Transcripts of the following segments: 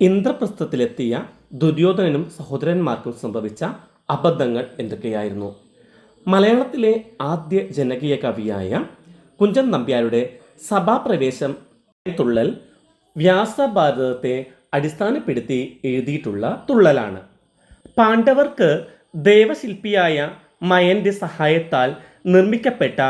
ഇന്ദ്രപ്രസ്ഥത്തിലെത്തിയ ദുര്യോധനനും സഹോദരന്മാർക്കും സംഭവിച്ച അബദ്ധങ്ങൾ എന്തൊക്കെയായിരുന്നു? മലയാളത്തിലെ ആദ്യ ജനകീയ കവിയായ കുഞ്ചൻ നമ്പ്യാരുടെ സഭാപ്രവേശം തുള്ളൽ വ്യാസഭാരതത്തെ അടിസ്ഥാനപ്പെടുത്തി എഴുതിയിട്ടുള്ള തുള്ളലാണ്. പാണ്ഡവർക്ക് ദേവശില്പിയായ മയന്റെ സഹായത്താൽ നിർമ്മിക്കപ്പെട്ട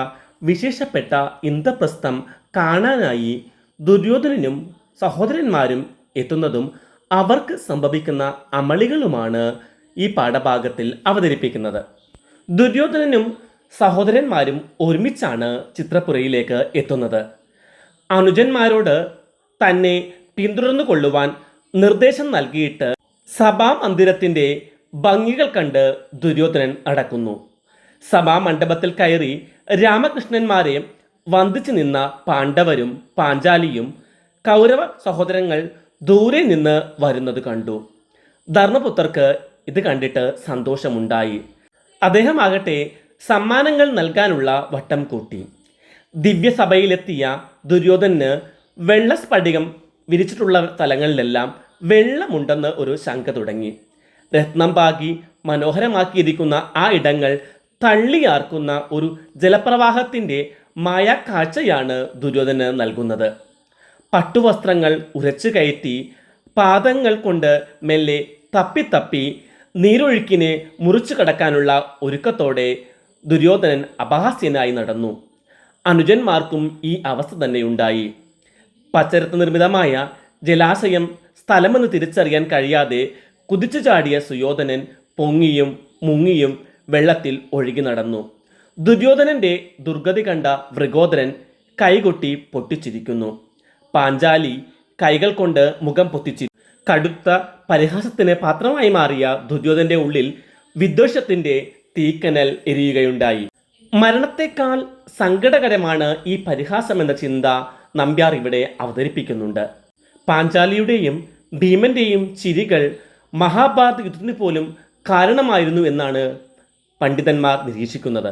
വിശേഷപ്പെട്ട ഇന്ദ്രപ്രസ്ഥം കാണാനായി ദുര്യോധനനും സഹോദരന്മാരും എത്തുന്നതും അവർക്ക് സംഭവിക്കുന്ന അമളികളുമാണ് ഈ പാഠഭാഗത്തിൽ അവതരിപ്പിക്കുന്നത്. ദുര്യോധനനും സഹോദരന്മാരും ഒരുമിച്ചാണ് ചിത്രപ്പുരയിലേക്ക് എത്തുന്നത്. അനുജന്മാരോട് തന്നെ പിന്തുടർന്നു കൊള്ളുവാൻ നിർദ്ദേശം നൽകിയിട്ട് സഭാമന്ദിരത്തിന്റെ ഭംഗികൾ കണ്ട് ദുര്യോധനൻ അടക്കുന്നു. സഭാമണ്ഡപത്തിൽ കയറി രാമകൃഷ്ണന്മാരെ വന്ദിച്ചു നിന്ന പാണ്ഡവരും പാഞ്ചാലിയും കൗരവ സഹോദരങ്ങൾ ദൂരെ നിന്ന് വരുന്നത് കണ്ടു. ധർമ്മപുത്രർക്ക് ഇത് കണ്ടിട്ട് സന്തോഷമുണ്ടായി. അദ്ദേഹമാകട്ടെ സമ്മാനങ്ങൾ നൽകാനുള്ള വട്ടം കൂട്ടി. ദിവ്യസഭയിലെത്തിയ ദുര്യോധന് വെള്ളസ്ഫടികം വിരിച്ചിട്ടുള്ള സ്ഥലങ്ങളിലെല്ലാം വെള്ളമുണ്ടെന്ന് ഒരു ശങ്ക തുടങ്ങി. രത്നം പാകി മനോഹരമാക്കിയിരിക്കുന്ന ആ ഇടങ്ങൾ തള്ളിയാർക്കുന്ന ഒരു ജലപ്രവാഹത്തിന്റെ മായാക്കാഴ്ചയാണ് ദുര്യോധന് നൽകുന്നത്. പട്ടുവസ്ത്രങ്ങൾ ഉരച്ചു കയറ്റി പാദങ്ങൾ കൊണ്ട് മെല്ലെ തപ്പിത്തപ്പി നീരൊഴുക്കിനെ മുറിച്ചു കടക്കാനുള്ള ഒരുക്കത്തോടെ ദുര്യോധനൻ അപഹാസ്യനായി നടന്നു. അനുജന്മാർക്കും ഈ അവസ്ഥ തന്നെയുണ്ടായി. പച്ചരത്ത് നിർമ്മിതമായ ജലാശയം സ്ഥലമെന്ന് തിരിച്ചറിയാൻ കഴിയാതെ കുതിച്ചു ചാടിയ സുയോധനൻ പൊങ്ങിയും മുങ്ങിയും വെള്ളത്തിൽ ഒഴുകി നടന്നു. ദുര്യോധനന്റെ ദുർഗതി കണ്ട വൃഗോദരൻ കൈകൊട്ടി പൊട്ടിച്ചിരിക്കുന്നു. പാഞ്ചാലി കൈകൾ കൊണ്ട് മുഖം പൊത്തിച്ചു കടുത്ത പരിഹാസത്തിന് പാത്രമായി മാറിയ ദുര്യോധന്റെ ഉള്ളിൽ വിദ്വേഷത്തിന്റെ തീക്കനൽ എരിയുകയുണ്ടായി. മരണത്തെക്കാൾ സങ്കടകരമാണ് ഈ പരിഹാസം എന്ന ചിന്ത നമ്പ്യാർ ഇവിടെ അവതരിപ്പിക്കുന്നുണ്ട്. പാഞ്ചാലിയുടെയും ഭീമന്റെയും ചിരികൾ മഹാഭാരത യുദ്ധത്തിന് പോലും കാരണമായിരുന്നു എന്നാണ് പണ്ഡിതന്മാർ നിരീക്ഷിക്കുന്നത്.